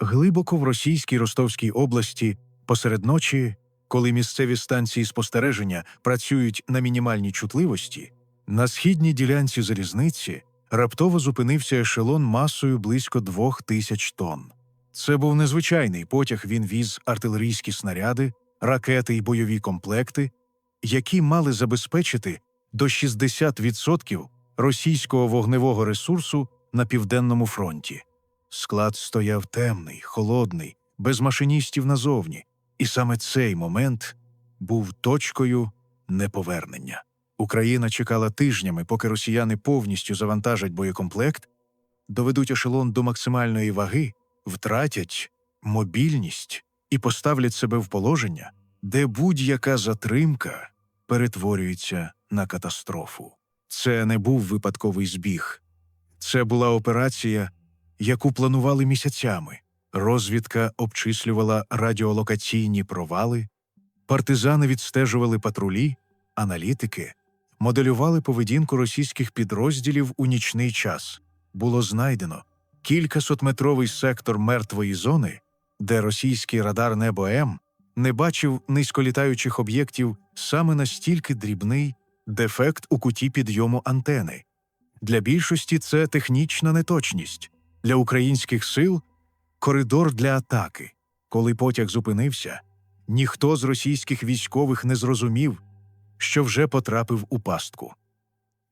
Глибоко в російській Ростовській області, посеред ночі, коли місцеві станції спостереження працюють на мінімальній чутливості, на східній ділянці залізниці раптово зупинився ешелон масою близько двох тисяч тонн. Це був незвичайний потяг. Він віз артилерійські снаряди, ракети й бойові комплекти, які мали забезпечити до 60% російського вогневого ресурсу на південному фронті. Склад стояв темний, холодний, без машиністів назовні, і саме цей момент був точкою неповернення. Україна чекала тижнями, поки росіяни повністю завантажать боєкомплект, доведуть ешелон до максимальної ваги, втратять мобільність і поставлять себе в положення, де будь-яка затримка перетворюється на катастрофу. Це не був випадковий збіг, це була операція, яку планували місяцями. Розвідка обчислювала радіолокаційні провали, партизани відстежували патрулі, аналітики моделювали поведінку російських підрозділів у нічний час. Було знайдено кількасотметровий сектор мертвої зони, де російський радар Небо М не бачив низьколітаючих об'єктів саме настільки дрібний дефект у куті підйому антени. Для більшості це технічна неточність, для українських сил коридор для атаки. Коли потяг зупинився, ніхто з російських військових не зрозумів, що вже потрапив у пастку.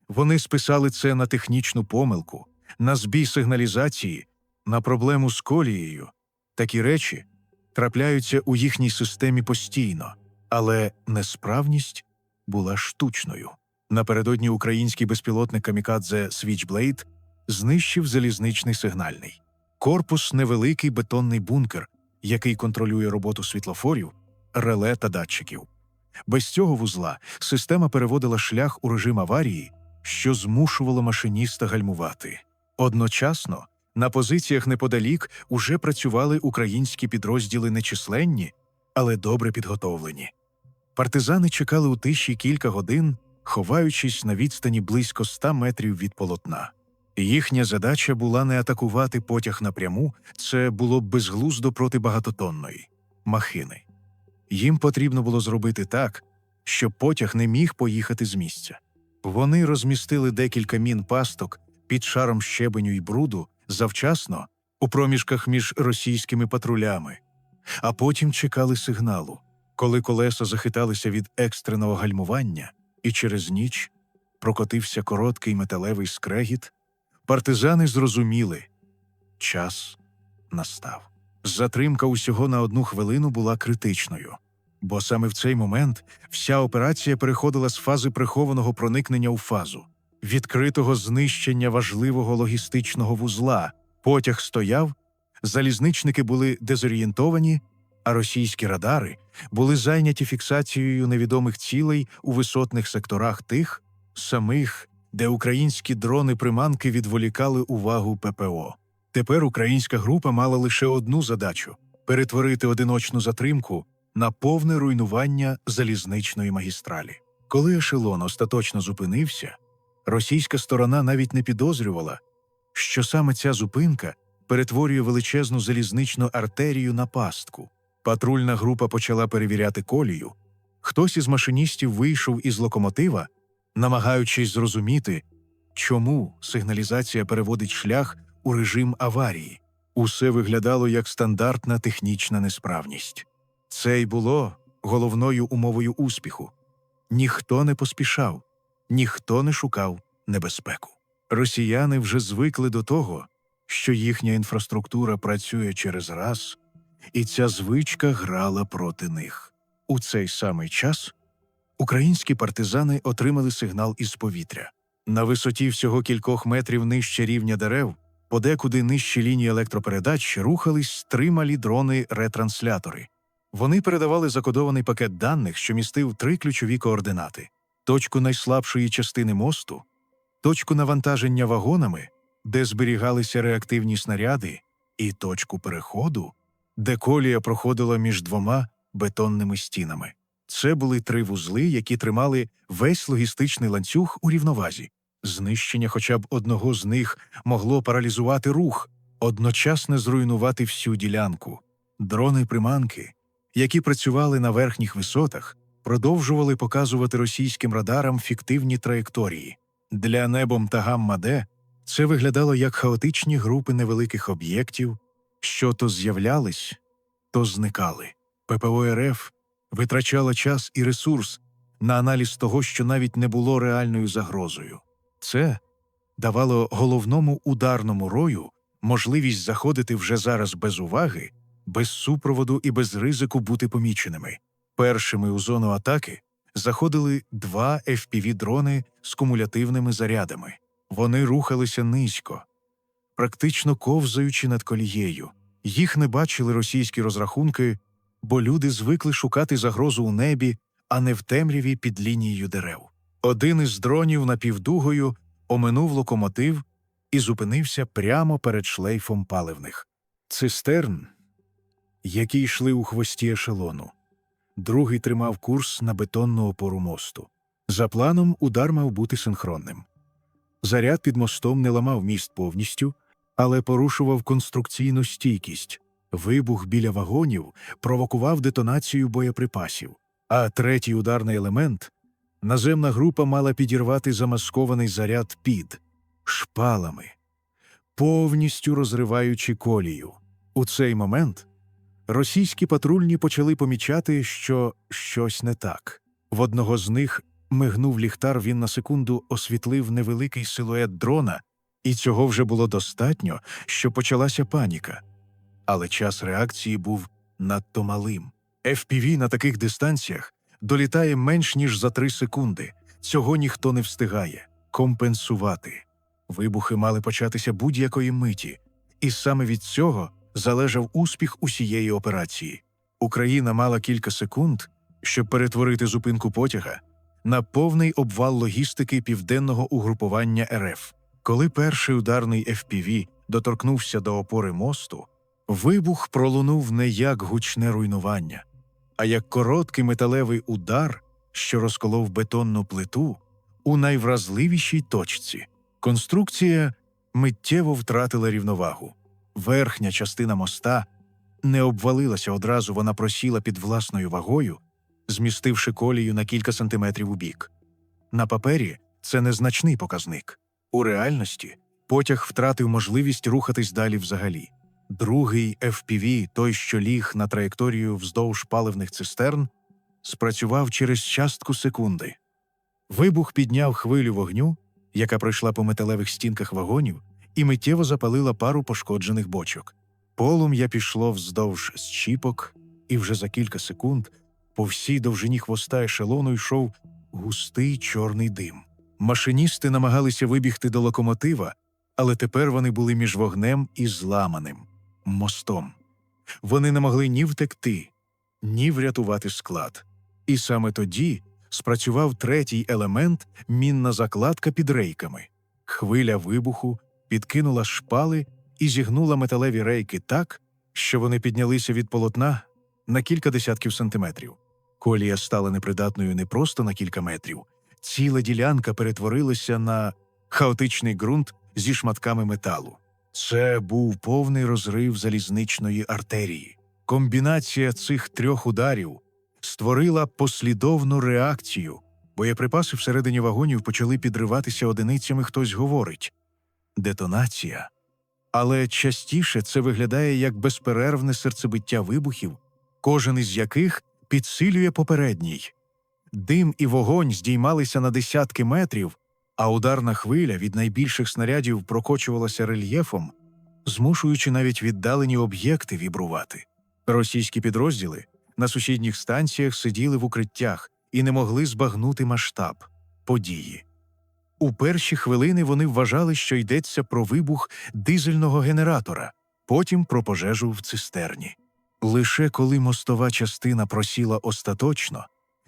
Вони списали це на технічну помилку, на збій сигналізації, на проблему з колією. Такі речі трапляються у їхній системі постійно, але несправність була штучною. Напередодні український безпілотник камікадзе Switchblade знищив залізничний сигнальний. Корпус невеликий бетонний бункер, який контролює роботу світлофорів, реле та датчиків. Без цього вузла система переводила шлях у режим аварії, що змушувало машиніста гальмувати. Одночасно на позиціях неподалік уже працювали українські підрозділи нечисленні, але добре підготовлені. Партизани чекали у тиші кілька годин, ховаючись на відстані близько ста метрів від полотна. Їхня задача була не атакувати потяг напряму, це було б безглуздо проти багатотонної махини. Їм потрібно було зробити так, щоб потяг не міг поїхати з місця. Вони розмістили декілька мін пасток під шаром щебеню і бруду завчасно у проміжках між російськими патрулями, а потім чекали сигналу, коли колеса захиталися від екстреного гальмування, і через ніч прокотився короткий металевий скрегіт. Партизани зрозуміли час настав. Затримка усього на одну хвилину була критичною, бо саме в цей момент вся операція переходила з фази прихованого проникнення у фазу, відкритого знищення важливого логістичного вузла. Потяг стояв, залізничники були дезорієнтовані, а російські радари були зайняті фіксацією невідомих цілей у висотних секторах тих самих, де українські дрони-приманки відволікали увагу ППО. Тепер українська група мала лише одну задачу перетворити одиночну затримку на повне руйнування залізничної магістралі. Коли ешелон остаточно зупинився, російська сторона навіть не підозрювала, що саме ця зупинка перетворює величезну залізничну артерію на пастку. Патрульна група почала перевіряти колію. Хтось із машиністів вийшов із локомотива, намагаючись зрозуміти, чому сигналізація переводить шлях у режим аварії. Усе виглядало як стандартна технічна несправність. Це й було головною умовою успіху. Ніхто не поспішав, ніхто не шукав небезпеку. Росіяни вже звикли до того, що їхня інфраструктура працює через раз, і ця звичка грала проти них. У цей самий час українські партизани отримали сигнал із повітря. На висоті всього кількох метрів нижче рівня дерев Подекуди нижчі лінії електропередач рухались трималі дрони-ретранслятори. Вони передавали закодований пакет даних, що містив три ключові координати: точку найслабшої частини мосту, точку навантаження вагонами, де зберігалися реактивні снаряди, і точку переходу, де колія проходила між двома бетонними стінами. Це були три вузли, які тримали весь логістичний ланцюг у рівновазі. Знищення хоча б одного з них могло паралізувати рух, одночасно зруйнувати всю ділянку. Дрони приманки, які працювали на верхніх висотах, продовжували показувати російським радарам фіктивні траєкторії. Для небом та гамма-Д це виглядало як хаотичні групи невеликих об'єктів, що то з'являлись, то зникали. ППО РФ витрачало час і ресурс на аналіз того, що навіть не було реальною загрозою. Це давало головному ударному рою можливість заходити вже зараз без уваги, без супроводу і без ризику бути поміченими. Першими у зону атаки заходили два FPV-дрони з кумулятивними зарядами. Вони рухалися низько, практично ковзаючи над колією. Їх не бачили російські розрахунки, бо люди звикли шукати загрозу у небі, а не в темряві під лінією дерев. Один із дронів напівдугою оминув локомотив і зупинився прямо перед шлейфом паливних цистерн, які йшли у хвості ешелону. Другий тримав курс на бетонну опору мосту. За планом, удар мав бути синхронним. Заряд під мостом не ламав міст повністю, але порушував конструкційну стійкість. Вибух біля вагонів провокував детонацію боєприпасів, а третій ударний елемент наземна група мала підірвати замаскований заряд під шпалами, повністю розриваючи колію. У цей момент російські патрульні почали помічати, що щось не так. В одного з них мигнув ліхтар, він на секунду освітлив невеликий силует дрона, і цього вже було достатньо, що почалася паніка. Але час реакції був надто малим. FPV на таких дистанціях долітає менш ніж за три секунди. Цього ніхто не встигає компенсувати. Вибухи мали початися будь-якої миті, і саме від цього залежав успіх усієї операції. Україна мала кілька секунд, щоб перетворити зупинку потяга на повний обвал логістики південного угрупування РФ. Коли перший ударний FPV доторкнувся до опори мосту, вибух пролунув не як гучне руйнування, а як короткий металевий удар, що розколов бетонну плиту у найвразливішій точці. Конструкція миттєво втратила рівновагу. Верхня частина моста не обвалилася одразу, вона просіла під власною вагою, змістивши колію на кілька сантиметрів у бік. На папері це незначний показник. У реальності потяг втратив можливість рухатись далі взагалі. Другий FPV, той, що ліг на траєкторію вздовж паливних цистерн, спрацював через частку секунди. Вибух підняв хвилю вогню, яка пройшла по металевих стінках вагонів, і миттєво запалила пару пошкоджених бочок. Полум'я пішло вздовж щіпок, і вже за кілька секунд по всій довжині хвоста ешелону йшов густий чорний дим. Машиністи намагалися вибігти до локомотива, але тепер вони були між вогнем і зламаним мостом. Вони не могли ні втекти, ні врятувати склад. І саме тоді спрацював третій елемент мінна закладка під рейками. Хвиля вибуху підкинула шпали і зігнула металеві рейки так, що вони піднялися від полотна на кілька десятків сантиметрів. Колія стала непридатною не просто на кілька метрів. Ціла ділянка перетворилася на хаотичний ґрунт зі шматками металу. Це був повний розрив залізничної артерії. Комбінація цих трьох ударів створила послідовну реакцію. Боєприпаси всередині вагонів почали підриватися одиницями, хтось говорить детонація. Але частіше це виглядає як безперервне серцебиття вибухів, кожен із яких підсилює попередній. Дим і вогонь здіймалися на десятки метрів, а ударна хвиля від найбільших снарядів прокочувалася рельєфом, змушуючи навіть віддалені об'єкти вібрувати. Російські підрозділи на сусідніх станціях сиділи в укриттях і не могли збагнути масштаб події. У перші хвилини вони вважали, що йдеться про вибух дизельного генератора, потім про пожежу в цистерні. Лише коли мостова частина просіла остаточно,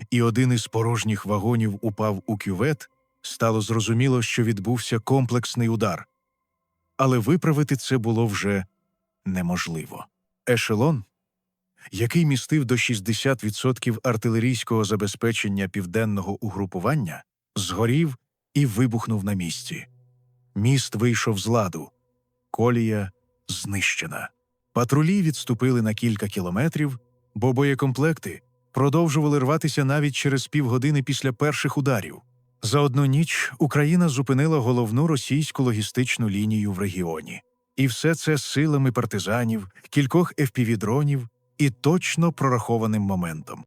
і один із порожніх вагонів упав у кювет, стало зрозуміло, що відбувся комплексний удар. Але виправити це було вже неможливо. Ешелон, який містив до 60% артилерійського забезпечення південного угрупування, згорів і вибухнув на місці. Міст вийшов з ладу, колія знищена. Патрулі відступили на кілька кілометрів, бо боєкомплекти продовжували рватися навіть через півгодини після перших ударів. За одну ніч Україна зупинила головну російську логістичну лінію в регіоні. І все це силами партизанів, кількох FPV-дронів і точно прорахованим моментом.